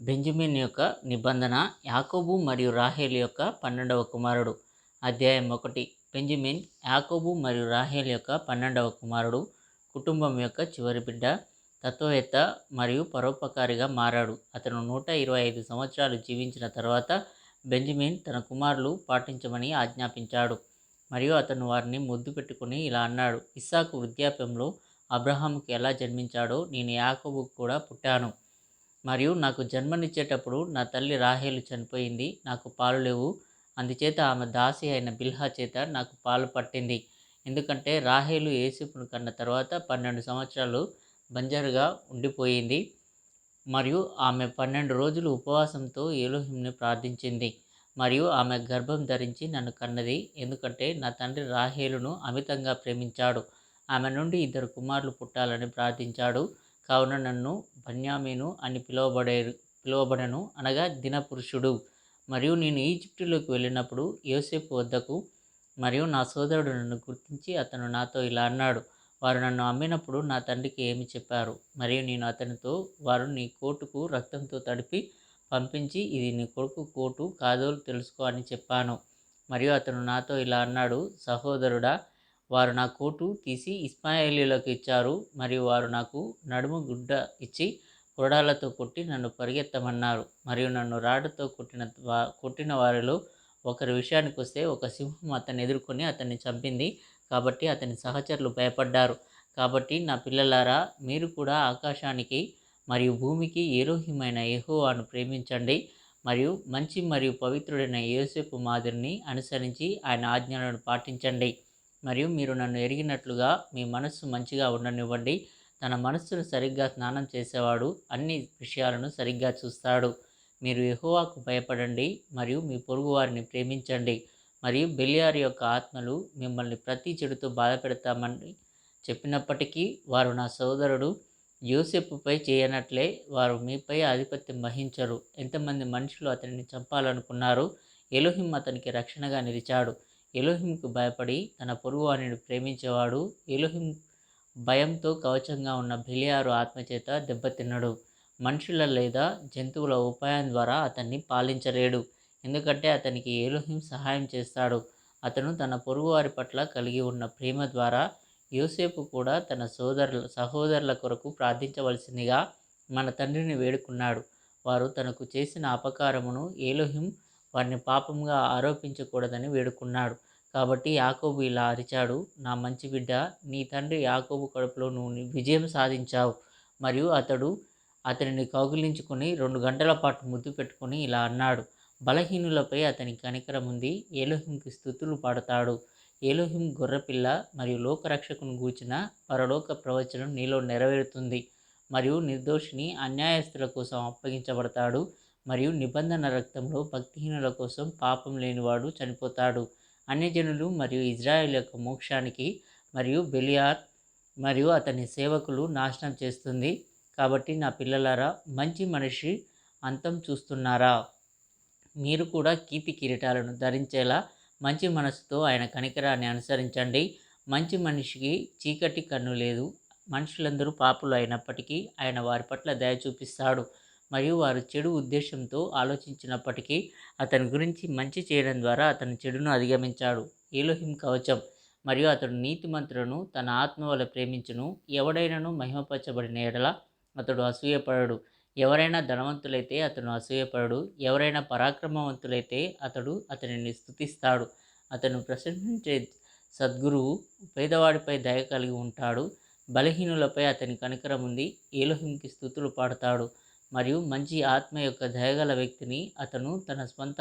Benjamin యొక్క నిబంధన యాకోబు మరియు రాహేల్ యొక్క పన్నెండవ కుమారుడు. అధ్యాయం ఒకటి. బెంజమిన్ యాకోబు మరియు రాహేల్ యొక్క పన్నెండవ కుమారుడు కుటుంబం యొక్క చివరి బిడ్డ తత్వవేత్త మరియు పరోపకారిగా మారాడు. అతను నూట ఇరవై ఐదు సంవత్సరాలు జీవించిన తర్వాత బెంజమిన్ తన కుమారులు పాటించమని ఆజ్ఞాపించాడు. మరియు అతను వారిని ముద్దు పెట్టుకుని ఇలా అన్నాడు ఇస్సాకు వృద్ధాప్యంలో అబ్రహాముకు ఎలా జన్మించాడో నేను యాకోబుకు కూడా పుట్టాను. మరియు నాకు జన్మనిచ్చేటప్పుడు నా తల్లి రాహేలు చనిపోయింది నాకు పాలు లేవు. అందుచేత ఆమె దాసి అయిన బిల్హా చేత నాకు పాలు పట్టింది. ఎందుకంటే రాహేలు ఏసుపును కన్న తర్వాత పన్నెండు సంవత్సరాలు బంజరుగా ఉండిపోయింది. మరియు ఆమె పన్నెండు రోజులు ఉపవాసంతో ఏలోహింని ప్రార్థించింది. మరియు ఆమె గర్భం ధరించి నన్ను కన్నది. ఎందుకంటే నా తండ్రి రాహేలును అమితంగా ప్రేమించాడు. ఆమె నుండి ఇద్దరు కుమారులు పుట్టాలని ప్రార్థించాడు. కావున నన్ను బన్యామీను అని పిలువబడే పిలువబడను అనగా దినపురుషుడు. మరియు నేను ఈజిప్టులోకి వెళ్ళినప్పుడు యోసేపు వద్దకు మరియు నా సోదరుడు నన్ను గుర్తించి అతను నాతో ఇలా అన్నాడు. వారు నన్ను అమ్మినప్పుడు నా తండ్రికి ఏమి చెప్పారు? మరియు నేను అతనితో వారు నీ కోటుకు రక్తంతో తడిపి పంపించి ఇది నీ కొడుకు కోటు కాదో తెలుసుకో అని చెప్పాను. మరియు అతను నాతో ఇలా అన్నాడు సహోదరుడా వారు నా కోటు తీసి ఇస్మాయిలీలకు ఇచ్చారు. మరియు వారు నాకు నడుము గుడ్డ ఇచ్చి కొరడాలతో కొట్టి నన్ను పరిగెత్తమన్నారు. మరియు నన్ను రాడ్డుతో కొట్టిన కొట్టిన వారిలో ఒకరి విషయానికి వస్తే ఒక సింహం అతన్ని ఎదుర్కొని అతన్ని చంపింది. కాబట్టి అతని సహచరులు భయపడ్డారు. కాబట్టి నా పిల్లలారా మీరు కూడా ఆకాశానికి మరియు భూమికి ఏరోహిమైన యెహోవాను ప్రేమించండి. మరియు మంచి మరియు పవిత్రుడైన యోసేపు మాదిరిని అనుసరించి ఆయన ఆజ్ఞలను పాటించండి. మరియు మీరు నన్ను ఎరిగినట్లుగా మీ మనస్సు మంచిగా ఉండనివ్వండి. తన మనస్సును సరిగ్గా స్నానం చేసేవాడు అన్ని విషయాలను సరిగ్గా చూస్తాడు. మీరు ఎహోవాకు భయపడండి మరియు మీ పొరుగు వారిని ప్రేమించండి. మరియు బెలియార్ యొక్క ఆత్మలు మిమ్మల్ని ప్రతి చెడుతో బాధపెడతామని చెప్పినప్పటికీ వారు నా సోదరుడు. యోసెప్పుపై చేయనట్లే వారు మీపై ఆధిపత్యం వహించరు. ఎంతమంది మనుషులు అతనిని చంపాలనుకున్నారు ఎలోహిం అతనికి రక్షణగా నిలిచాడు. ఎలోహింకు భయపడి తన పొరుగువాణిని ప్రేమించేవాడు ఎలోహిం భయంతో కవచంగా ఉన్న బిలియారు ఆత్మచేత దెబ్బతిన్నడు. మనుషుల లేదా జంతువుల ఉపాయం ద్వారా అతన్ని పాలించలేడు. ఎందుకంటే అతనికి ఏలోహిం సహాయం చేస్తాడు. అతను తన పొరుగువారి పట్ల కలిగి ఉన్న ప్రేమ ద్వారా యోసేపు కూడా తన సోదరుల సహోదరుల కొరకు ప్రార్థించవలసిందిగా మన తండ్రిని వేడుకున్నాడు. వారు తనకు చేసిన అపకారమును ఏలోహిం వారిని పాపంగా ఆరోపించకూడదని వేడుకున్నాడు. కాబట్టి యాకోబు ఇలా అరిచాడు నా మంచి బిడ్డ నీ తండ్రి యాకోబు కడుపులో నువ్వు విజయం సాధించావు. మరియు అతడు అతనిని కౌగిలించుకొని రెండు గంటల పాటు ముద్దు పెట్టుకొని ఇలా అన్నాడు. బలహీనులపై అతని కనికరం ఉంది. ఏలోహింకి స్థుతులు పాడతాడు. ఏలోహిం గొర్రెపిల్ల మరియు లోకరక్షకును గూచిన పరలోక ప్రవచనం నీలో నెరవేరుతుంది. మరియు నిర్దోషిని అన్యాయస్తుల కోసం అప్పగించబడతాడు. మరియు నిబంధన రక్తంలో భక్తిహీనుల కోసం పాపం లేనివాడు చనిపోతాడు. అన్యజనులు మరియు ఇజ్రాయెల్ యొక్క మోక్షానికి మరియు బెలియార్ మరియు అతని సేవకులు నాశనం చేస్తుంది. కాబట్టి నా పిల్లలారా మంచి మనిషి అంతం చూస్తున్నారా? మీరు కూడా కీర్తి కిరీటాలను ధరించేలా మంచి మనసుతో ఆయన కనికరాన్ని అనుసరించండి. మంచి మనిషికి చీకటి కన్ను లేదు. మనుషులందరూ పాపులు అయినప్పటికీ ఆయన వారి పట్ల దయ చూపిస్తాడు. మరియు వారు చెడు ఉద్దేశంతో ఆలోచించినప్పటికీ అతని గురించి మంచి చేయడం ద్వారా అతని చెడును అధిగమించాడు. ఏలోహిం కవచం మరియు అతడు నీతిమంతులను తన ఆత్మ వల్ల ప్రేమించును. ఎవడైనాను మహిమపరచబడిన ఎడల అతడు అసూయపడడు. ఎవరైనా ధనవంతులైతే అతను అసూయపడడు. ఎవరైనా పరాక్రమవంతులైతే అతడు అతనిని స్థుతిస్తాడు అతను ప్రశంసించే సద్గురువు పేదవాడిపై దయ కలిగి ఉంటాడు. బలహీనులపై అతని కనికరం ఉంది. ఏలోహింకి స్థుతులు పాడతాడు. మరియు మంచి ఆత్మ యొక్క దయగల వ్యక్తిని అతను తన స్వంత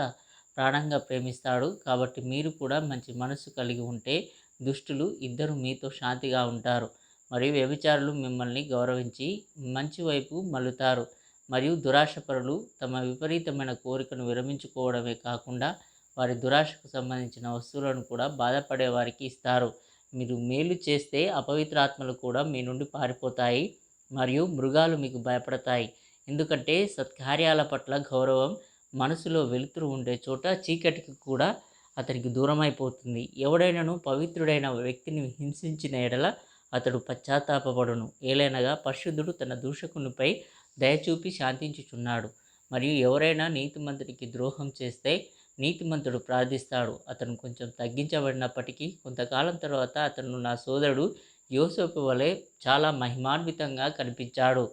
ప్రాణంగా ప్రేమిస్తాడు. కాబట్టి మీరు కూడా మంచి మనసు కలిగి ఉంటే దుష్టులు ఇద్దరు మీతో శాంతిగా ఉంటారు. మరియు వ్యభిచారులు మిమ్మల్ని గౌరవించి మంచి వైపు మల్లుతారు మరియు దురాశపరులు తమ విపరీతమైన కోరికను విరమించుకోవడమే కాకుండా వారి దురాశకు సంబంధించిన వస్తువులను కూడా బాధపడే వారికి ఇస్తారు. మీరు మేలు చేస్తే అపవిత్రాత్మలు కూడా మీ నుండి పారిపోతాయి. మరియు మృగాలు మీకు భయపడతాయి. ఎందుకంటే సత్కార్యాల పట్ల గౌరవం మనసులో వెలుతురు ఉండే చోట చీకటికి కూడా అతనికి దూరమైపోతుంది. అయిపోతుంది ఎవడైనాను పవిత్రుడైన వ్యక్తిని హింసించిన ఎడల అతడు పశ్చాత్తాపడును ఏలైనగా పరిశుద్ధుడు తన దూషకునిపై దయచూపి శాంతించుచున్నాడు. మరియు ఎవరైనా నీతిమంతుడికి ద్రోహం చేస్తే నీతిమంతుడు ప్రార్థిస్తాడు. అతను కొంచెం తగ్గించబడినప్పటికీ కొంతకాలం తర్వాత అతను నా సోదరుడు యోసేపు వలె చాలా మహిమాన్వితంగా కనిపించాడు.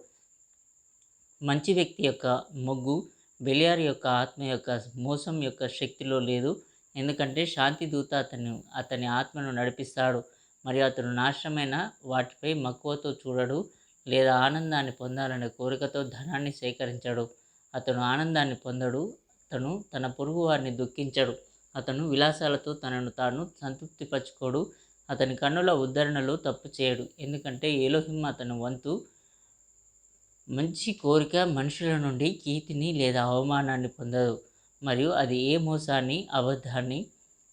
మంచి వ్యక్తి యొక్క మొగ్గు బెలియార్ యొక్క ఆత్మ యొక్క మోసం యొక్క శక్తిలో లేదు. ఎందుకంటే శాంతి దూత అతను అతని ఆత్మను నడిపిస్తాడు. మరియు అతను నాశనమైన వాటిపై మక్కువతో చూడడు లేదా ఆనందాన్ని పొందాలనే కోరికతో ధనాన్ని సేకరించడు. అతను ఆనందాన్ని పొందడు అతను తన పొరుగు వారిని దుఃఖించడు. అతను విలాసాలతో తనను తాను సంతృప్తిపరచుకోడు అతని కన్నుల ఉద్ధరణలో తప్పు చేయడు. ఎందుకంటే ఏలోహిం అతని వంతు మంచి కోరిక మనుషుల నుండి కీర్తిని లేదా అవమానాన్ని పొందదు. మరియు అది ఏ మోసాన్ని అబద్ధాన్ని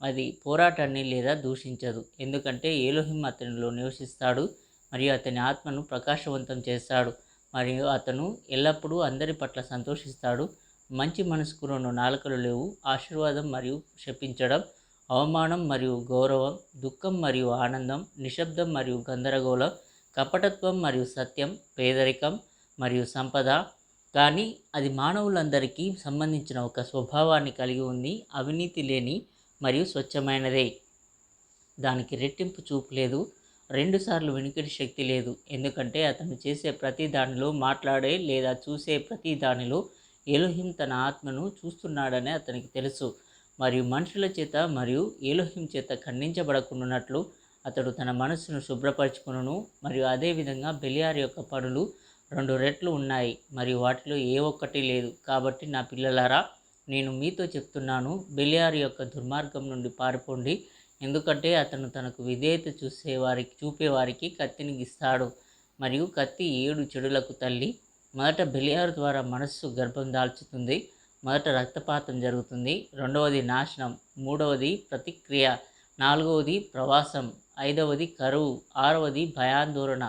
అది పోరాటాన్ని లేదా దూషించదు. ఎందుకంటే ఏలోహిం అతనిలో నివసిస్తాడు మరియు అతని ఆత్మను ప్రకాశవంతం చేస్తాడు మరియు అతను ఎల్లప్పుడూ అందరి పట్ల సంతోషిస్తాడు. మంచి మనసుకు రెండు నాలుకలు లేవు. ఆశీర్వాదం మరియు శపించడం అవమానం మరియు గౌరవం దుఃఖం మరియు ఆనందం నిశ్శబ్దం మరియు గందరగోళం కపటత్వం మరియు సత్యం పేదరికం మరియు సంపద. కానీ అది మానవులందరికీ సంబంధించిన ఒక స్వభావాన్ని కలిగి ఉంది. అవినీతి లేని మరియు స్వచ్ఛమైనదే. దానికి రెట్టింపు చూపు లేదు. రెండుసార్లు వెనుకటి శక్తి లేదు. ఎందుకంటే అతను చేసే ప్రతి దానిలో మాట్లాడే లేదా చూసే ప్రతి దానిలో ఏలోహిం తన ఆత్మను చూస్తున్నాడని అతనికి తెలుసు. మరియు మనుషుల చేత మరియు ఏలోహిం చేత ఖండించబడకున్నట్లు అతడు తన మనస్సును శుభ్రపరచుకును మరియు అదేవిధంగా బెలియార్ యొక్క పనులు రెండు రెట్లు ఉన్నాయి. మరియు వాటిలో ఏ ఒక్కటి లేదు. కాబట్టి నా పిల్లలారా నేను మీతో చెప్తున్నాను బెలియార్ యొక్క దుర్మార్గం నుండి పారిపోండి. ఎందుకంటే అతను తనకు విధేయత చూసేవారికి చూపేవారికి కత్తిని గిస్తాడు మరియు కత్తి ఏడు చెడులకు తల్లి. మొదట బెలియారు ద్వారా మనస్సు గర్భం దాల్చుతుంది. మొదట రక్తపాతం జరుగుతుంది. రెండవది నాశనం. మూడవది ప్రతిక్రియ. నాలుగవది ప్రవాసం. ఐదవది కరువు. ఆరవది భయాందోళన.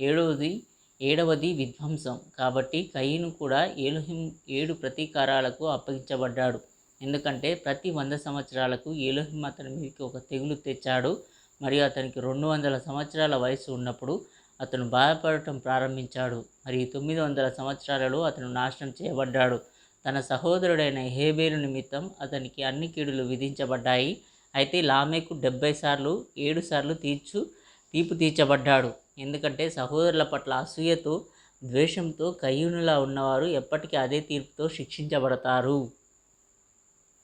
ఏడవది ఏడవది విధ్వంసం. కాబట్టి కయ్యను కూడా ఏలుహిం ఏడు ప్రతీకారాలకు అప్పగించబడ్డాడు. ఎందుకంటే ప్రతి వంద సంవత్సరాలకు ఏలోహిం అతని మీదకి ఒక తెగులు తెచ్చాడు. మరియు అతనికి రెండు వందల సంవత్సరాల వయసు ఉన్నప్పుడు అతను బాధపడటం ప్రారంభించాడు. మరియు తొమ్మిది వందల సంవత్సరాలలో అతను నాశనం చేయబడ్డాడు. తన సహోదరుడైన హేబేలు నిమిత్తం అతనికి అన్ని కీడులు విధించబడ్డాయి. అయితే లామేకు డెబ్బై సార్లు ఏడు సార్లు తీర్చు తీర్పు తీర్చబడ్డాడు. ఎందుకంటే సహోదరుల పట్ల అసూయతో ద్వేషంతో కయ్యూనులా ఉన్నవారు ఎప్పటికీ అదే తీర్పుతో శిక్షించబడతారు.